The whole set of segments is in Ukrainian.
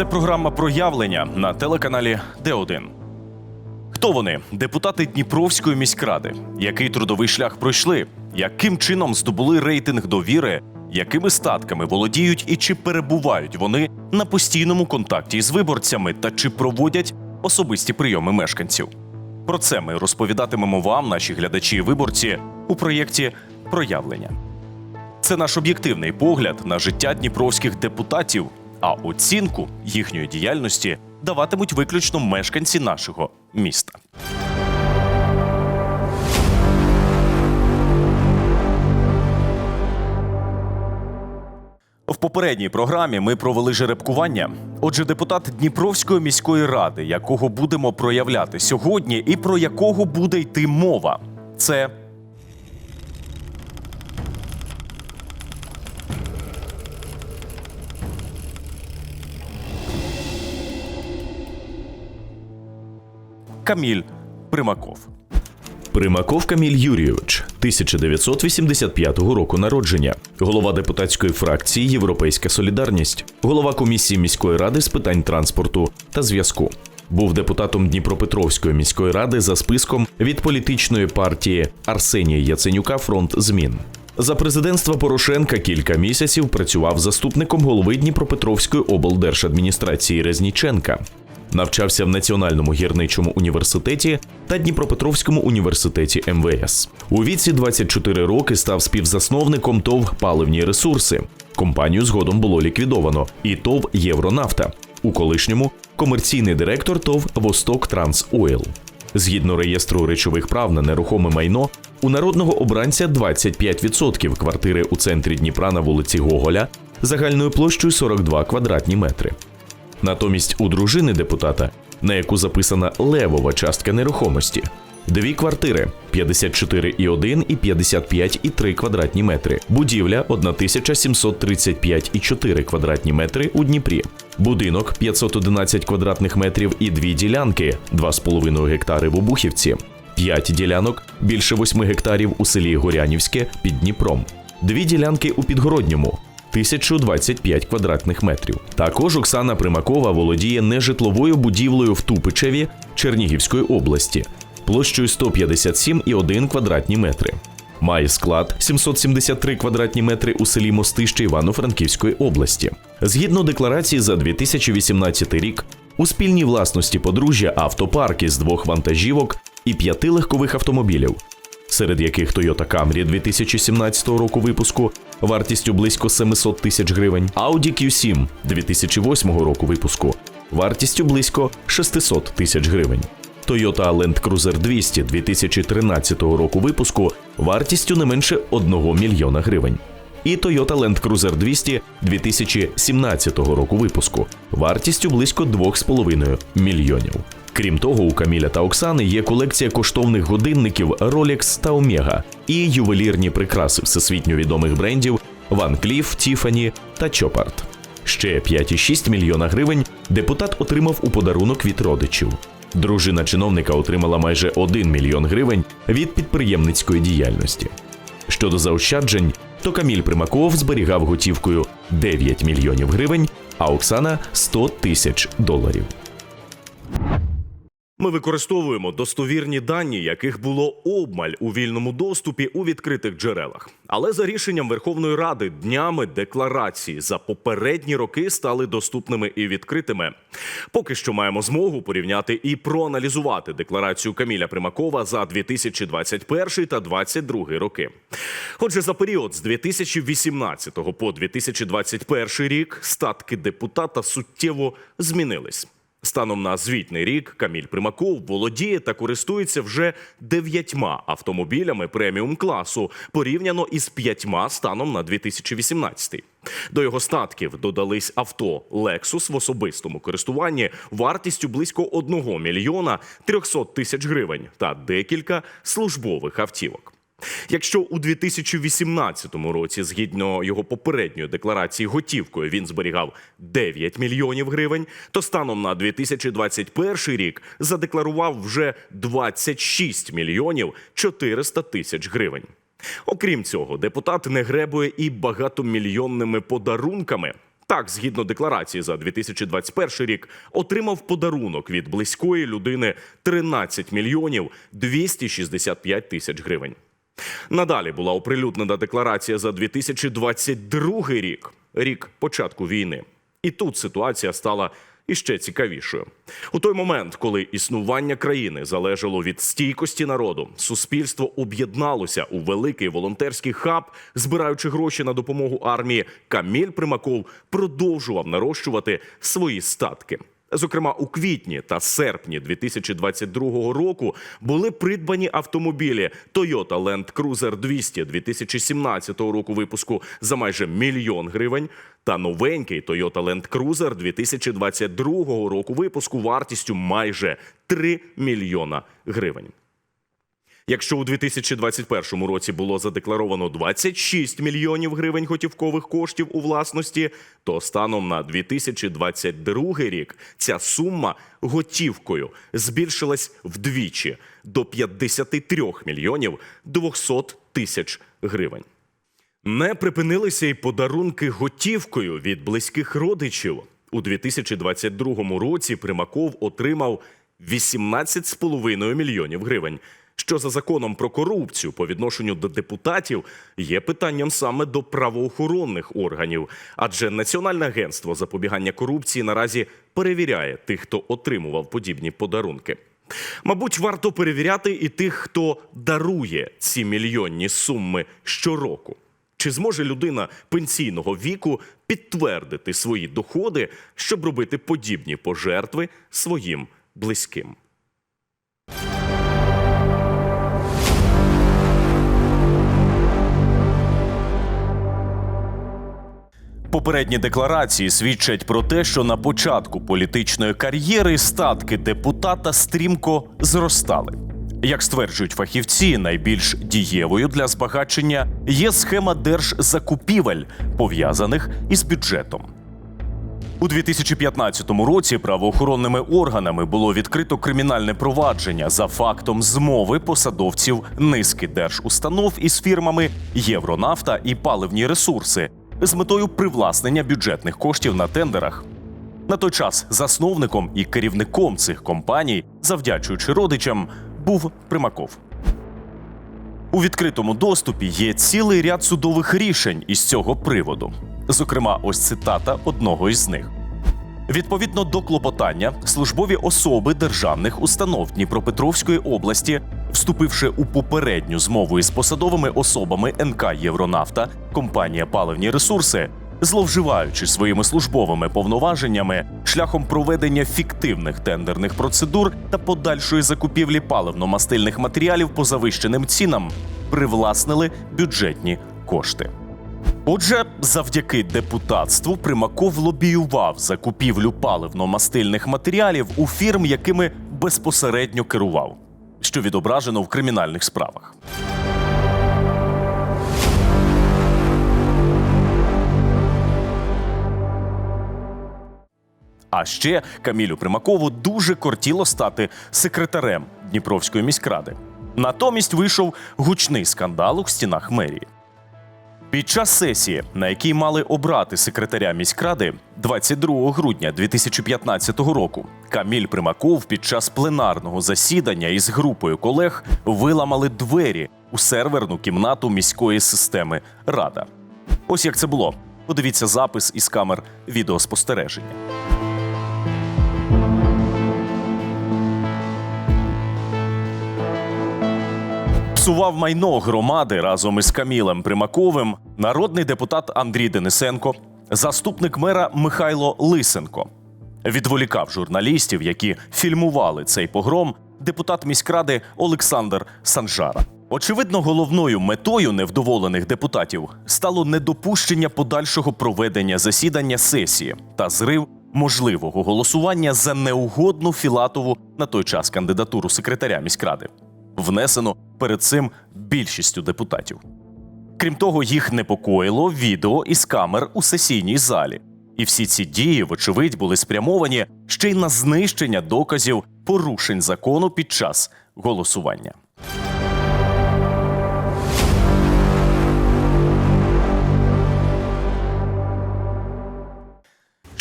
Це програма проявлення на телеканалі Д1. Хто вони? Депутати Дніпровської міськради. Який трудовий шлях пройшли? Яким чином здобули рейтинг довіри? Якими статками володіють і чи перебувають вони на постійному контакті з виборцями та чи проводять особисті прийоми мешканців? Про це ми розповідатимемо вам, наші глядачі і виборці, у проєкті Проявлення. Це наш об'єктивний погляд на життя дніпровських депутатів, а оцінку їхньої діяльності даватимуть виключно мешканці нашого міста. В попередній програмі ми провели жеребкування. Отже, депутат Дніпровської міської ради, якого будемо проявляти сьогодні, і про якого буде йти мова, це Каміль Примаков. Примаков Каміль Юрійович, 1985 року народження, голова депутатської фракції Європейська Солідарність, голова комісії міської ради з питань транспорту та зв'язку. Був депутатом Дніпропетровської міської ради за списком від політичної партії Арсенія Яценюка Фронт змін. За президентства Порошенка кілька місяців працював заступником голови Дніпропетровської облдержадміністрації Резніченка. Навчався в Національному гірничому університеті та Дніпропетровському університеті МВС. У віці 24 роки став співзасновником ТОВ Паливні ресурси. Компанію згодом було ліквідовано, і ТОВ Євронафта. У колишньому комерційний директор ТОВ Восток Транс Ойл. Згідно реєстру речових прав на нерухоме майно, у народного обранця 25% квартири у центрі Дніпра на вулиці Гоголя загальною площею 42 квадратні метри. Натомість у дружини депутата, на яку записана левова частка нерухомості, дві квартири 54,1 і 55,3 квадратні метри. Будівля 1735,4 квадратні метри у Дніпрі. Будинок 511 квадратних метрів і дві ділянки 2,5 гектари в Обухівці. П'ять ділянок більше 8 гектарів у селі Горянівське під Дніпром. Дві ділянки у Підгородньому 1025 квадратних метрів. Також Оксана Примакова володіє нежитловою будівлею в Тупичеві Чернігівської області площею 157,1 квадратні метри. Має склад 773 квадратні метри у селі Мостище Івано-Франківської області. Згідно декларації за 2018 рік, у спільній власності подружжя автопарки з двох вантажівок і п'яти легкових автомобілів, серед яких Toyota Camry 2017 року випуску вартістю близько 700 тисяч гривень, Audi Q7 2008 року випуску вартістю близько 600 тисяч гривень. Toyota Land Cruiser 200 2013 року випуску вартістю не менше 1 мільйона гривень. І Toyota Land Cruiser 200 2017 року випуску вартістю близько 2,5 мільйонів. Крім того, у Каміля та Оксани є колекція коштовних годинників Rolex та Omega і ювелірні прикраси всесвітньо відомих брендів Van Cleef, Tiffany та Chopard. Ще 5,6 мільйона гривень депутат отримав у подарунок від родичів. Дружина чиновника отримала майже 1 мільйон гривень від підприємницької діяльності. Щодо заощаджень, то Каміль Примаков зберігав готівкою 9 мільйонів гривень, а Оксана 100 тисяч доларів. Ми використовуємо достовірні дані, яких було обмаль у вільному доступі у відкритих джерелах. Але за рішенням Верховної Ради днями декларації за попередні роки стали доступними і відкритими. Поки що маємо змогу порівняти і проаналізувати декларацію Каміля Примакова за 2021 та 2022 роки. Отже, за період з 2018 по 2021 рік статки депутата суттєво змінились. Станом на звітний рік Каміль Примаков володіє та користується вже дев'ятьма автомобілями преміум класу порівняно із п'ятьма станом на 2018. До його статків додались авто Lexus в особистому користуванні вартістю близько 1 мільйона 300 тисяч гривень та декілька службових автівок. Якщо у 2018 році, згідно його попередньої декларації, готівкою він зберігав 9 мільйонів гривень, то станом на 2021 рік задекларував вже 26 мільйонів 400 тисяч гривень. Окрім цього, депутат не гребує і багатомільйонними подарунками. Так, згідно декларації за 2021 рік, отримав подарунок від близької людини 13 мільйонів 265 тисяч гривень. Надалі була оприлюднена декларація за 2022 рік, рік початку війни. І тут ситуація стала іще цікавішою. У той момент, коли існування країни залежало від стійкості народу, суспільство об'єдналося у великий волонтерський хаб, збираючи гроші на допомогу армії. Каміль Примаков продовжував нарощувати свої статки. Зокрема, у квітні та серпні 2022 року були придбані автомобілі Toyota Land Cruiser 200 2017 року випуску за майже мільйон гривень та новенький Toyota Land Cruiser 2022 року випуску вартістю майже 3 мільйона гривень. Якщо у 2021 році було задекларовано 26 мільйонів гривень готівкових коштів у власності, то станом на 2022 рік ця сума готівкою збільшилась вдвічі до 53 мільйонів 200 тисяч гривень. Не припинилися й подарунки готівкою від близьких родичів. У 2022 році Примаков отримав 18,5 мільйонів гривень. Що за законом про корупцію по відношенню до депутатів є питанням саме до правоохоронних органів, адже Національне агентство запобігання корупції наразі перевіряє тих, хто отримував подібні подарунки. Мабуть, варто перевіряти і тих, хто дарує ці мільйонні суми щороку. Чи зможе людина пенсійного віку підтвердити свої доходи, щоб робити подібні пожертви своїм близьким? Попередні декларації свідчать про те, що на початку політичної кар'єри статки депутата стрімко зростали. Як стверджують фахівці, найбільш дієвою для збагачення є схема держзакупівель, пов'язаних із бюджетом. У 2015 році правоохоронними органами було відкрито кримінальне провадження за фактом змови посадовців низки держустанов із фірмами Євронафта і паливні ресурси з метою привласнення бюджетних коштів на тендерах. На той час засновником і керівником цих компаній, завдячуючи родичам, був Примаков. У відкритому доступі є цілий ряд судових рішень із цього приводу. Зокрема, ось цитата одного із них. Відповідно до клопотання, службові особи державних установ Дніпропетровської області, вступивши у попередню змову із посадовими особами НК Євронафта, компанія Паливні ресурси, зловживаючи своїми службовими повноваженнями шляхом проведення фіктивних тендерних процедур та подальшої закупівлі паливно-мастильних матеріалів по завищеним цінам, привласнили бюджетні кошти. Отже, завдяки депутатству Примаков лобіював закупівлю паливно-мастильних матеріалів у фірм, якими безпосередньо керував, що відображено в кримінальних справах. А ще Камілю Примакову дуже кортіло стати секретарем Дніпровської міськради. Натомість вийшов гучний скандал у стінах мерії. Під час сесії, на якій мали обрати секретаря міськради 22 грудня 2015 року, Каміль Примаков під час пленарного засідання із групою колег виламали двері у серверну кімнату міської системи Рада. Ось як це було. Подивіться запис із камер відеоспостереження. Псував майно громади разом із Камілем Примаковим народний депутат Андрій Денисенко, заступник мера Михайло Лисенко. Відволікав журналістів, які фільмували цей погром, депутат міськради Олександр Санжара. Очевидно, головною метою невдоволених депутатів стало недопущення подальшого проведення засідання сесії та зрив можливого голосування за неугодну Філатову на той час кандидатуру секретаря міськради внесено перед цим більшістю депутатів. Крім того, їх непокоїло відео із камер у сесійній залі. І всі ці дії, вочевидь, були спрямовані ще й на знищення доказів порушень закону під час голосування.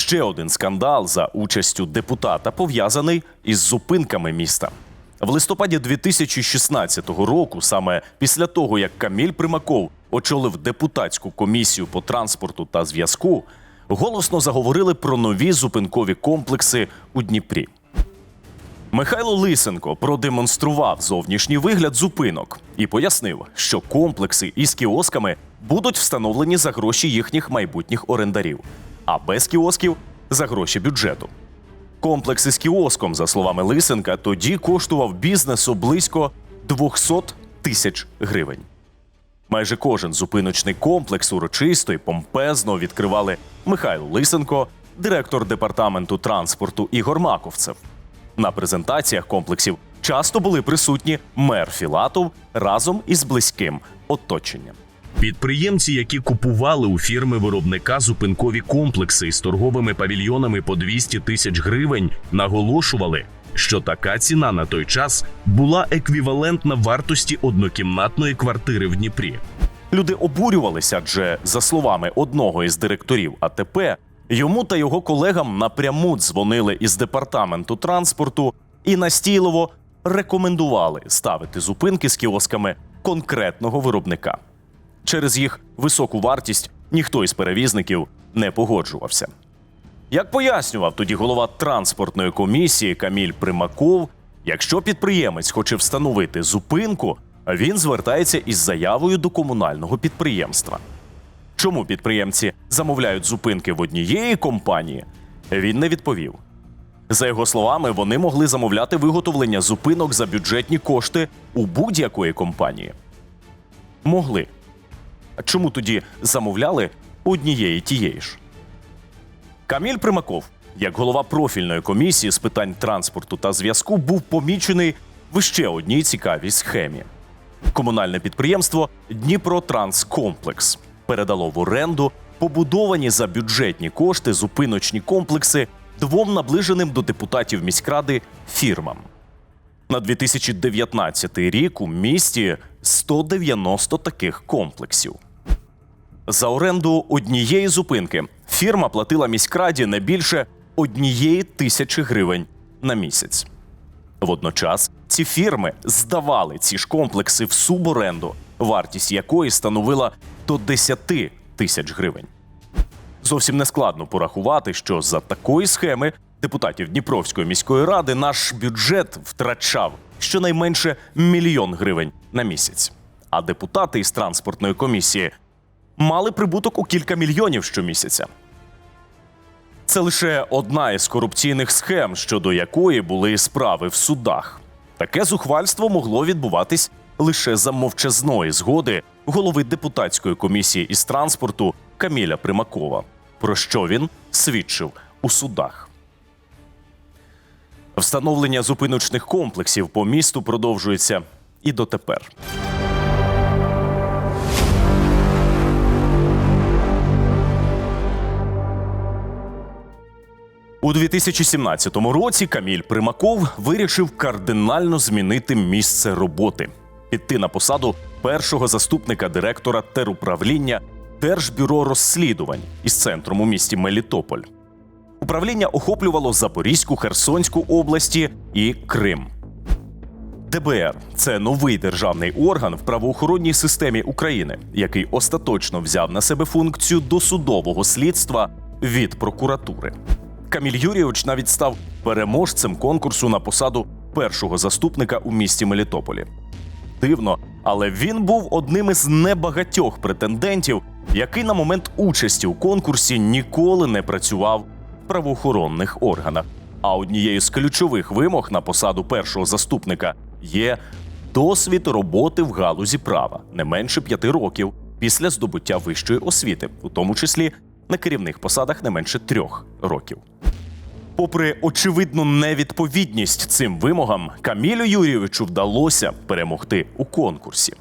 ще один скандал за участю депутата пов'язаний із зупинками міста. В листопаді 2016 року, саме після того, як Каміль Примаков очолив депутатську комісію по транспорту та зв'язку, голосно заговорили про нові зупинкові комплекси у Дніпрі. Михайло Лисенко продемонстрував зовнішній вигляд зупинок і пояснив, що комплекси із кіосками будуть встановлені за гроші їхніх майбутніх орендарів, а без кіосків за гроші бюджету. Комплекс із кіоском, за словами Лисенка, тоді коштував бізнесу близько 200 тисяч гривень. Майже кожен зупиночний комплекс урочисто і помпезно відкривали Михайло Лисенко, директор департаменту транспорту Ігор Маковцев. На презентаціях комплексів часто були присутні мер Філатов разом із близьким оточенням. Підприємці, які купували у фірми виробника зупинкові комплекси із торговими павільйонами по 200 тисяч гривень, наголошували, що така ціна на той час була еквівалентна вартості однокімнатної квартири в Дніпрі. Люди обурювалися, адже, за словами одного із директорів АТП, йому та його колегам напряму дзвонили із департаменту транспорту і настійливо рекомендували ставити зупинки з кіосками конкретного виробника. Через їх високу вартість ніхто із перевізників не погоджувався. Як пояснював тоді голова транспортної комісії Каміль Примаков, якщо підприємець хоче встановити зупинку, він звертається із заявою до комунального підприємства. Чому підприємці замовляють зупинки в однієї компанії, він не відповів. За його словами, вони могли замовляти виготовлення зупинок за бюджетні кошти у будь-якої компанії. Могли. Чому тоді замовляли однієї тієї ж? Каміль Примаков, як голова профільної комісії з питань транспорту та зв'язку, був помічений в ще одній цікавій схемі. Комунальне підприємство Дніпротранскомплекс передало в оренду побудовані за бюджетні кошти зупиночні комплекси двом наближеним до депутатів міськради фірмам. На 2019 рік у місті 190 таких комплексів. За оренду однієї зупинки фірма платила міськраді не більше однієї тисячі гривень на місяць. Водночас ці фірми здавали ці ж комплекси в суборенду, вартість якої становила до 10 тисяч гривень. Зовсім не складно порахувати, що за такої схеми депутатів Дніпровської міської ради наш бюджет втрачав щонайменше мільйон гривень на місяць. А депутати із транспортної комісії мали прибуток у кілька мільйонів щомісяця. Це лише одна із корупційних схем, щодо якої були справи в судах. Таке зухвальство могло відбуватись лише за мовчазної згоди голови депутатської комісії із транспорту Каміля Примакова, про що він свідчив у судах. Встановлення зупиночних комплексів по місту продовжується і дотепер. У 2017 році Каміль Примаков вирішив кардинально змінити місце роботи, піти на посаду першого заступника директора теруправління Держбюро розслідувань із центром у місті Мелітополь. Управління охоплювало Запорізьку, Херсонську області і Крим. ДБР це новий державний орган в правоохоронній системі України, який остаточно взяв на себе функцію досудового слідства від прокуратури. Каміль Юрійович навіть став переможцем конкурсу на посаду першого заступника у місті Мелітополі. Дивно, але він був одним із небагатьох претендентів, який на момент участі у конкурсі ніколи не працював в правоохоронних органах. А однією з ключових вимог на посаду першого заступника є досвід роботи в галузі права не менше п'яти років після здобуття вищої освіти, у тому числі на керівних посадах не менше трьох років. Попри очевидну невідповідність цим вимогам, Камілю Юрійовичу вдалося перемогти у конкурсі.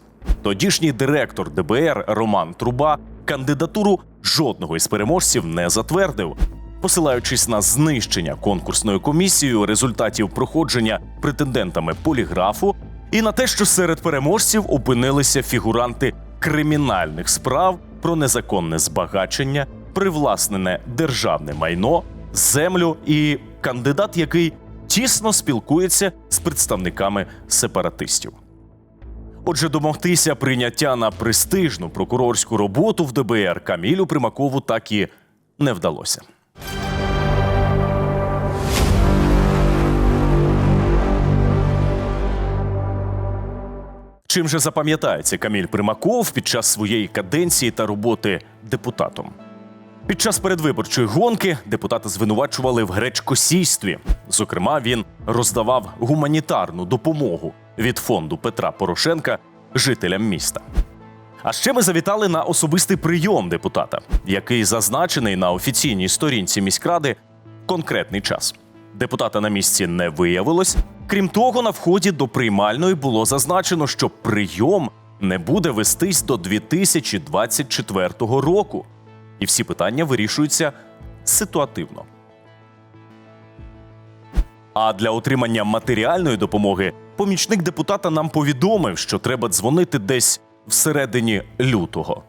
Тодішній директор ДБР Роман Труба кандидатуру жодного із переможців не затвердив, посилаючись на знищення конкурсною комісією результатів проходження претендентами поліграфу і на те, що серед переможців опинилися фігуранти кримінальних справ про незаконне збагачення, привласнене державне майно землю і кандидат, який тісно спілкується з представниками сепаратистів. Отже, домогтися прийняття на престижну прокурорську роботу в ДБР Камілю Примакову так і не вдалося. Чим же запам'ятається Каміль Примаков під час своєї каденції та роботи депутатом? Під час передвиборчої гонки депутата звинувачували в гречкосійстві. Зокрема, він роздавав гуманітарну допомогу від фонду Петра Порошенка жителям міста. А ще ми завітали на особистий прийом депутата, який зазначений на офіційній сторінці міськради конкретний час. Депутата на місці не виявилось. Крім того, на вході до приймальної було зазначено, що прийом не буде вестись до 2024 року, і всі питання вирішуються ситуативно. А для отримання матеріальної допомоги помічник депутата нам повідомив, що треба дзвонити десь всередині лютого.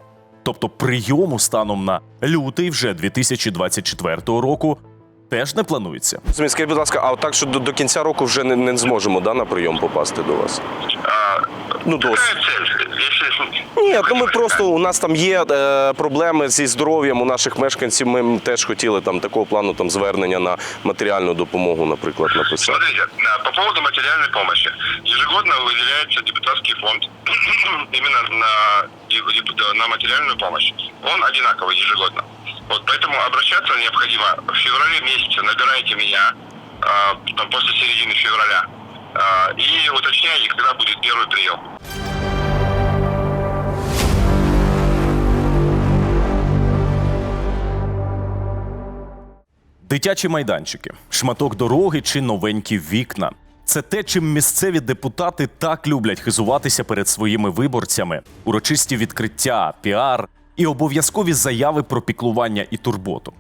Тобто прийому станом на лютий вже 2024 року теж не планується. Скажіть, будь ласка, а отак, що до, до кінця року вже не, не зможемо да, на прийом попасти до вас? А, Ну, досить. какая цель? Если... Ні, ну ми просто у нас там є е, проблеми зі здоров'ям у наших мешканців. Ми теж хотіли там такого плану там звернення на матеріальну допомогу, наприклад, написати. Смотрите, а, по поводу материальной помощи. Ежегодно выделяется депутатский фонд именно на, деп- на материальную помощь. Он одинаковый ежегодно. Вот поэтому обращаться необходимо в феврале месяце. Набирайте меня а, там, после середины февраля а, и уточняйте, когда будет первый прием. Дитячі майданчики, шматок дороги чи новенькі вікна. Це те, чим місцеві депутати так люблять хизуватися перед своїми виборцями: урочисті відкриття, піар і обов'язкові заяви про піклування і турботу.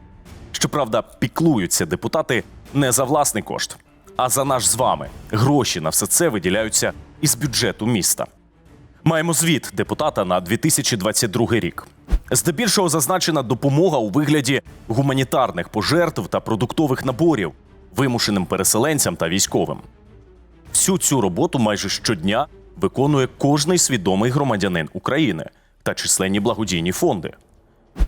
Щоправда, піклуються депутати не за власний кошт, а за наш з вами. Гроші на все це виділяються із бюджету міста. Маємо звіт депутата на 2022 рік. Здебільшого зазначена допомога у вигляді гуманітарних пожертв та продуктових наборів вимушеним переселенцям та військовим. Всю цю роботу майже щодня виконує кожний свідомий громадянин України та численні благодійні фонди.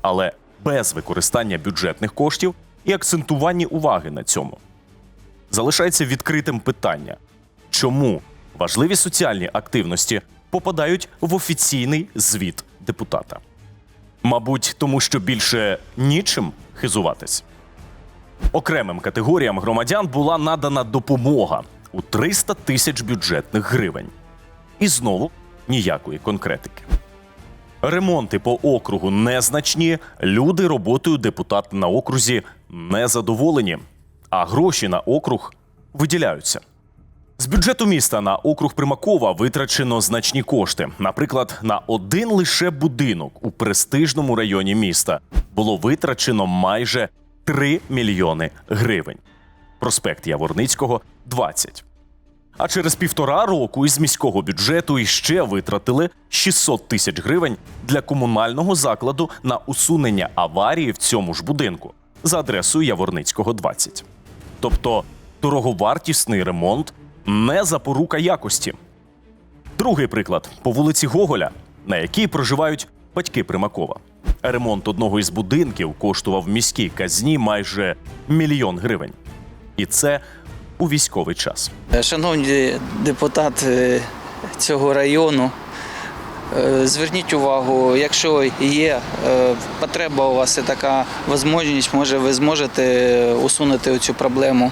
Але без використання бюджетних коштів і акцентування уваги на цьому. Залишається відкритим питання, чому важливі соціальні активності попадають в офіційний звіт депутата. Мабуть, тому що більше нічим хизуватись. Окремим категоріям громадян була надана допомога у 300 тисяч бюджетних гривень. І знову ніякої конкретики. Ремонти по округу незначні, люди роботою депутата на окрузі незадоволені, а гроші на округ виділяються. З бюджету міста на округ Примакова витрачено значні кошти. Наприклад, на один лише будинок у престижному районі міста було витрачено майже 3 мільйони гривень. Проспект Яворницького 20. А через півтора року із міського бюджету іще витратили 600 тисяч гривень для комунального закладу на усунення аварії в цьому ж будинку за адресою Яворницького 20. Тобто дороговартісний ремонт не запорука якості. Другий приклад по вулиці Гоголя, на якій проживають батьки Примакова. Ремонт одного із будинків коштував міській казні майже мільйон гривень. І це у військовий час. Шановні депутати цього району, е, зверніть увагу, якщо є е, потреба у вас і така можливість, може ви зможете усунути цю проблему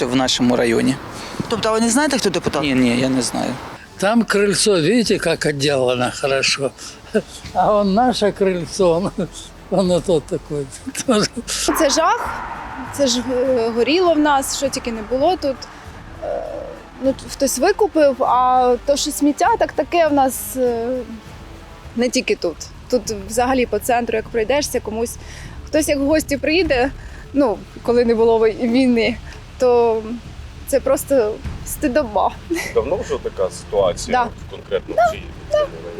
в нашому районі. Тобто, ви не знаєте, хто депутат? Ні, ні, я не знаю. Там крыльцо, видите, как отделано хорошо. А он наше крыльцо, ну, оно тут такое. тоже. Це жах, це ж е, горіло в нас, що тільки не було тут. Ну, хтось викупив, а то, що сміття, так таке в нас е, не тільки тут. Тут взагалі по центру, як пройдешся, комусь хтось як в гості приїде, ну, коли не було війни, то це просто стидоба. Давно вже така ситуація Да. от конкретно в цій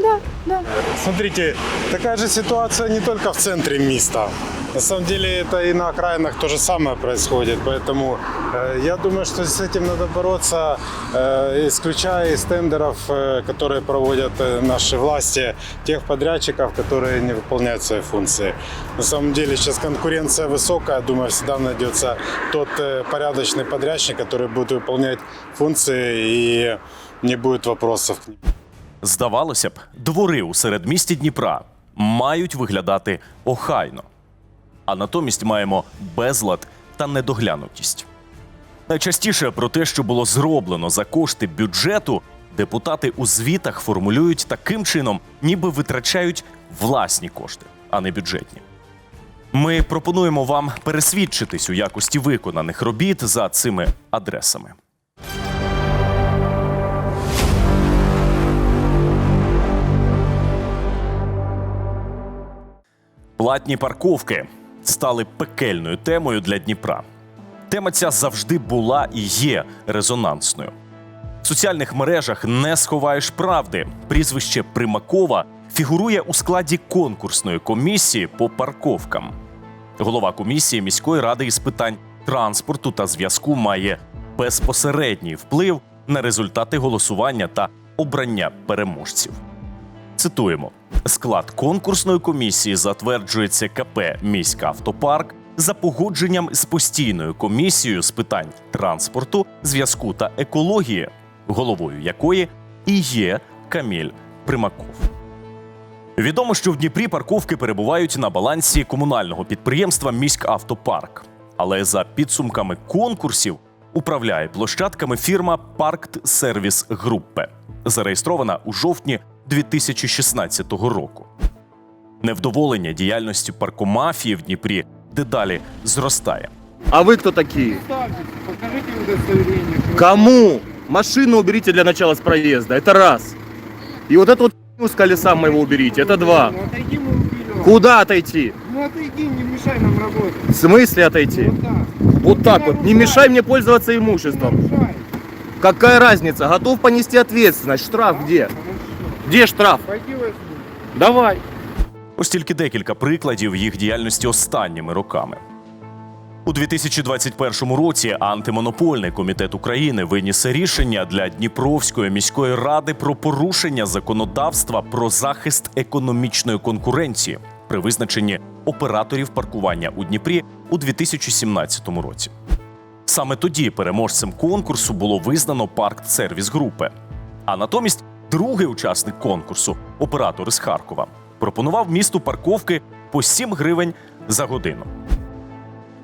Да, да. Смотрите, такая же ситуация не только в центре места. На самом деле это и на окраинах то же самое происходит. Поэтому э, я думаю, что с этим надо бороться, э, исключая из тендеров, э, которые проводят э, наши власти, тех подрядчиков, которые не выполняют свои функции. На самом деле сейчас конкуренция высокая. Думаю, всегда найдется тот э, порядочный подрядчик, который будет выполнять функции и не будет вопросов. Здавалося б, двори у середмісті Дніпра мають виглядати охайно, а натомість маємо безлад та недоглянутість. Найчастіше про те, що було зроблено за кошти бюджету, депутати у звітах формулюють таким чином, ніби витрачають власні кошти, а не бюджетні. Ми пропонуємо вам пересвідчитись у якості виконаних робіт за цими адресами. Платні парковки стали пекельною темою для Дніпра. Тема ця завжди була і є резонансною. В соціальних мережах не сховаєш правди. Прізвище Примакова фігурує у складі конкурсної комісії по парковкам. Голова комісії міської ради із питань транспорту та зв'язку має безпосередній вплив на результати голосування та обрання переможців. Цитуємо: склад конкурсної комісії затверджується КП «Міськавтопарк» за погодженням з постійною комісією з питань транспорту, зв'язку та екології, головою якої і є Каміль Примаков. Відомо, що в Дніпрі парковки перебувають на балансі комунального підприємства «Міськавтопарк». Але за підсумками конкурсів управляє площадками фірма Паркт Сервіс Группе, зареєстрована у жовтні 2016 року. Невдоволення діяльністю паркомафії в Дніпрі дедалі зростає. А вы кто такие? Кому? Машину уберите для начала с проезда, это раз. И вот эту вот хуйню с колеса моего уберите, это два. Куда отойти? Ну отойди, не мешай нам работать. В смысле отойти? Вот так вот, не мешай мне пользоваться имуществом. Мешай. Какая разница? Готов понести ответственность. Штраф где? Где штраф? Пойди возьми. Давай. Ось тільки декілька прикладів їх діяльності останніми роками. У 2021 році антимонопольний комітет України виніс рішення для Дніпровської міської ради про порушення законодавства про захист економічної конкуренції при визначенні операторів паркування у Дніпрі у 2017 році. Саме тоді переможцем конкурсу було визнано парк сервіс групи. А натомість другий учасник конкурсу, оператор із Харкова, пропонував місту парковки по 7 гривень за годину.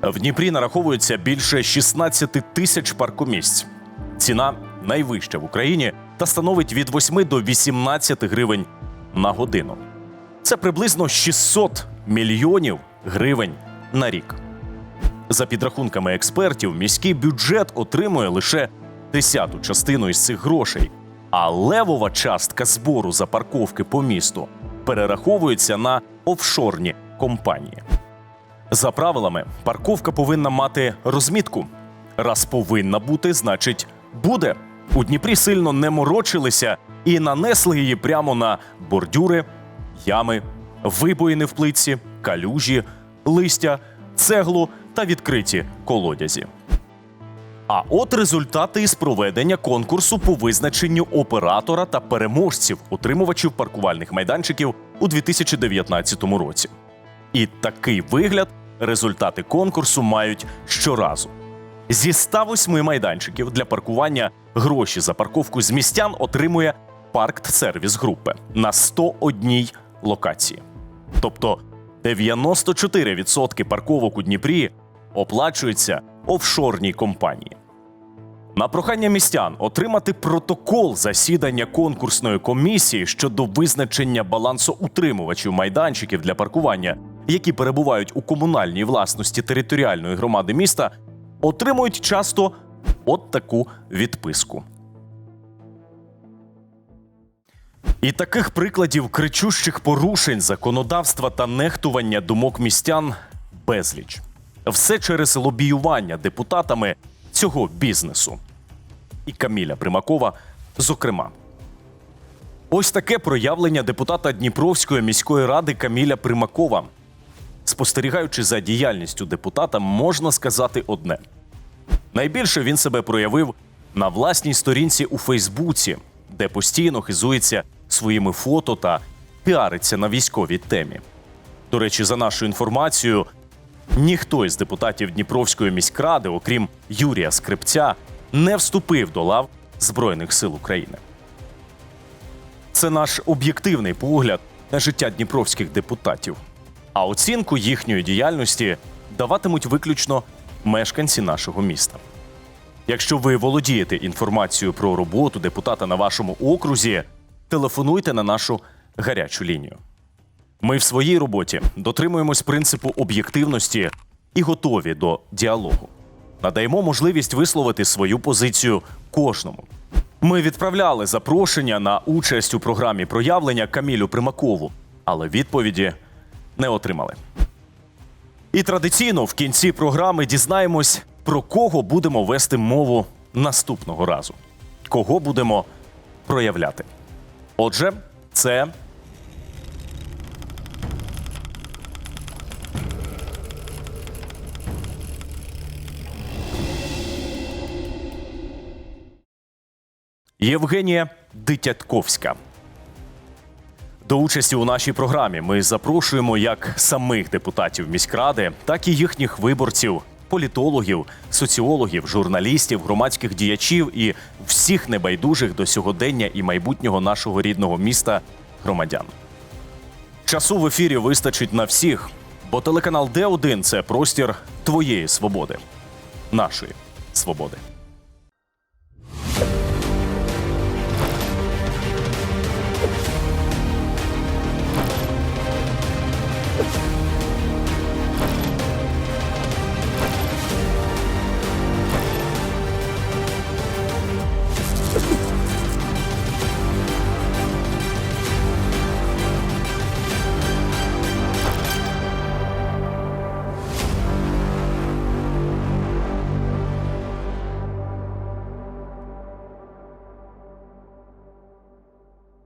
В Дніпрі нараховується більше 16 тисяч паркомісць. Ціна найвища в Україні та становить від 8 до 18 гривень на годину. Це приблизно 600 мільйонів гривень на рік. За підрахунками експертів, міський бюджет отримує лише десяту частину із цих грошей, а левова частка збору за парковки по місту перераховується на офшорні компанії. За правилами, парковка повинна мати розмітку. Раз повинна бути, значить буде. У Дніпрі сильно не морочилися і нанесли її прямо на бордюри, ями, вибоїни в плитці, калюжі, листя, цеглу та відкриті колодязі. А от результати із проведення конкурсу по визначенню оператора та переможців, отримувачів паркувальних майданчиків у 2019 році. І такий вигляд результати конкурсу мають щоразу. Зі 108 майданчиків для паркування гроші за парковку з містян отримує паркт сервіс групи на 101 локації. Тобто 94% парковок у Дніпрі оплачуються офшорній компанії. На прохання містян отримати протокол засідання конкурсної комісії щодо визначення балансоутримувачів майданчиків для паркування, які перебувають у комунальній власності територіальної громади міста, отримують часто от таку відписку. І таких прикладів кричущих порушень законодавства та нехтування думок містян безліч. Все через лобіювання депутатами цього бізнесу. І Каміля Примакова, зокрема. Ось таке проявлення депутата Дніпровської міської ради Каміля Примакова. Спостерігаючи за діяльністю депутата, можна сказати одне: найбільше він себе проявив на власній сторінці у Фейсбуці, де постійно хизується своїми фото та піариться на військовій темі. До речі, за нашою інформацією, ніхто із депутатів Дніпровської міськради, окрім Юрія Скрипця, не вступив до лав Збройних сил України. Це наш об'єктивний погляд на життя дніпровських депутатів. А оцінку їхньої діяльності даватимуть виключно мешканці нашого міста. Якщо ви володієте інформацією про роботу депутата на вашому окрузі, телефонуйте на нашу гарячу лінію. Ми в своїй роботі дотримуємось принципу об'єктивності і готові до діалогу. Надаємо можливість висловити свою позицію кожному. Ми відправляли запрошення на участь у програмі проявлення Камілю Примакову, але відповіді не отримали. І традиційно в кінці програми дізнаємось, про кого будемо вести мову наступного разу, кого будемо проявляти. Отже, це Євгенія Дитятковська. До участі у нашій програмі ми запрошуємо як самих депутатів міськради, так і їхніх виборців, політологів, соціологів, журналістів, громадських діячів і всіх небайдужих до сьогодення і майбутнього нашого рідного міста громадян. Часу в ефірі вистачить на всіх, бо телеканал Д1 – це простір твоєї свободи, нашої свободи.